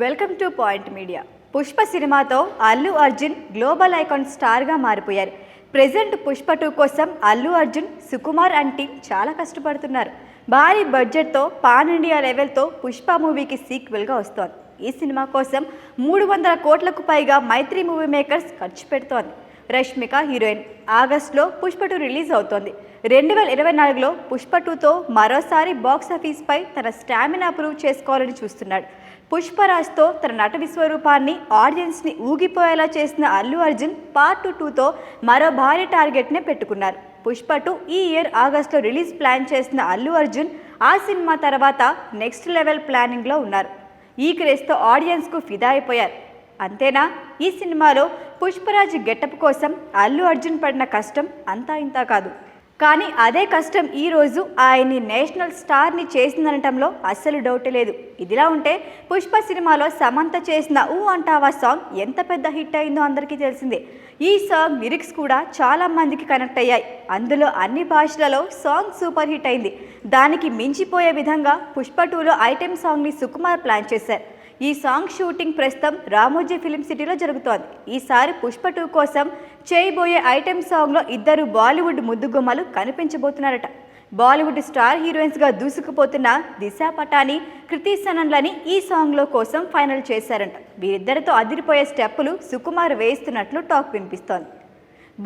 Welcome to point media. Pushpa సినిమాతో Allu Arjun global icon స్టార్గా మారిపోయారు. ప్రెజెంట్ పుష్ప టూ కోసం అల్లు అర్జున్ సుకుమార్ అండ్ టీం చాలా కష్టపడుతున్నారు. భారీ బడ్జెట్తో పాన్ ఇండియా లెవెల్తో పుష్ప మూవీకి సీక్వెల్గా వస్తోంది. ఈ సినిమా కోసం మూడు వందల కోట్లకు పైగా మైత్రి మూవీ మేకర్స్ ఖర్చు పెడుతోంది. రష్మిక హీరోయిన్. ఆగస్టులో పుష్ప టూ రిలీజ్ అవుతోంది. రెండు వేల ఇరవై నాలుగులో పుష్ప టూతో మరోసారి బాక్సాఫీస్పై తన స్టామినా ప్రూవ్ చేసుకోవాలని చూస్తున్నాడు. పుష్పరాజ్తో తన నట విశ్వరూపాన్ని ఆడియన్స్ని ఊగిపోయేలా చేసిన అల్లు అర్జున్ పార్ట్ టూతో మరో భారీ టార్గెట్నే పెట్టుకున్నారు. పుష్ప టూ ఈ ఇయర్ ఆగస్టులో రిలీజ్ ప్లాన్ చేసిన అల్లు అర్జున్ ఆ సినిమా తర్వాత నెక్స్ట్ లెవెల్ ప్లానింగ్లో ఉన్నారు. ఈ క్రేజ్తో ఆడియన్స్కు ఫిదా అయిపోయారు. అంతేనా? ఈ సినిమాలో పుష్పరాజ్ గెటప్ కోసం అల్లు అర్జున్ పడిన కష్టం అంతా ఇంతా కాదు. కానీ అదే కష్టం ఈరోజు ఆయన్ని నేషనల్ స్టార్ని చేసిందనటంలో అస్సలు డౌట్ లేదు. ఇదిలా ఉంటే పుష్ప సినిమాలో సమంత చేసిన ఊ అంటావా సాంగ్ ఎంత పెద్ద హిట్ అయిందో అందరికీ తెలిసిందే. ఈ సాంగ్ లిరిక్స్ కూడా చాలా మందికి కనెక్ట్ అయ్యాయి. అందులో అన్ని భాషలలో సాంగ్ సూపర్ హిట్ అయింది. దానికి మించిపోయే విధంగా పుష్ప టూలో ఐటెం సాంగ్ని సుకుమార్ ప్లాన్ చేశారు. ఈ సాంగ్ షూటింగ్ ప్రస్తుతం రామోజీ ఫిలిం సిటీలో జరుగుతోంది. ఈసారి పుష్ప టూ కోసం చేయబోయే ఐటెం సాంగ్లో ఇద్దరు బాలీవుడ్ ముద్దుగుమ్మలు కనిపించబోతున్నారట. బాలీవుడ్ స్టార్ హీరోయిన్స్గా దూసుకుపోతున్న దిశా పటాని కృతి సనన్లని ఈ సాంగ్లో కోసం ఫైనల్ చేశారంట. వీరిద్దరితో అదిరిపోయే స్టెప్పులు సుకుమార్ వేయిస్తున్నట్లు టాక్ వినిపిస్తోంది.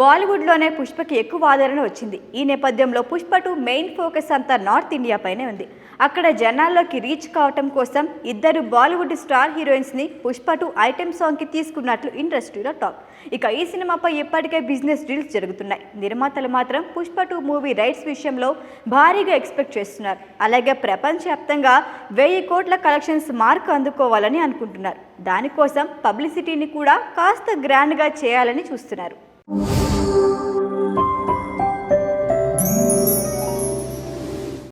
బాలీవుడ్లోనే పుష్పకి ఎక్కువ ఆదరణ వచ్చింది. ఈ నేపథ్యంలో పుష్ప టూ మెయిన్ ఫోకస్ అంతా నార్త్ ఇండియాపైనే ఉంది. అక్కడ జనాల్లోకి రీచ్ కావటం కోసం ఇద్దరు బాలీవుడ్ స్టార్ హీరోయిన్స్ని పుష్ప టూ ఐటెం సాంగ్కి తీసుకున్నట్లు ఇండస్ట్రీలో టాక్. ఇక ఈ సినిమాపై ఇప్పటికే బిజినెస్ డీల్స్ జరుగుతున్నాయి. నిర్మాతలు మాత్రం పుష్ప టూ మూవీ రైట్స్ విషయంలో భారీగా ఎక్స్పెక్ట్ చేస్తున్నారు. అలాగే ప్రపంచవ్యాప్తంగా వెయ్యి కోట్ల కలెక్షన్స్ మార్క్ అందుకోవాలని అనుకుంటున్నారు. దానికోసం పబ్లిసిటీని కూడా కాస్త గ్రాండ్గా చేయాలని చూస్తున్నారు.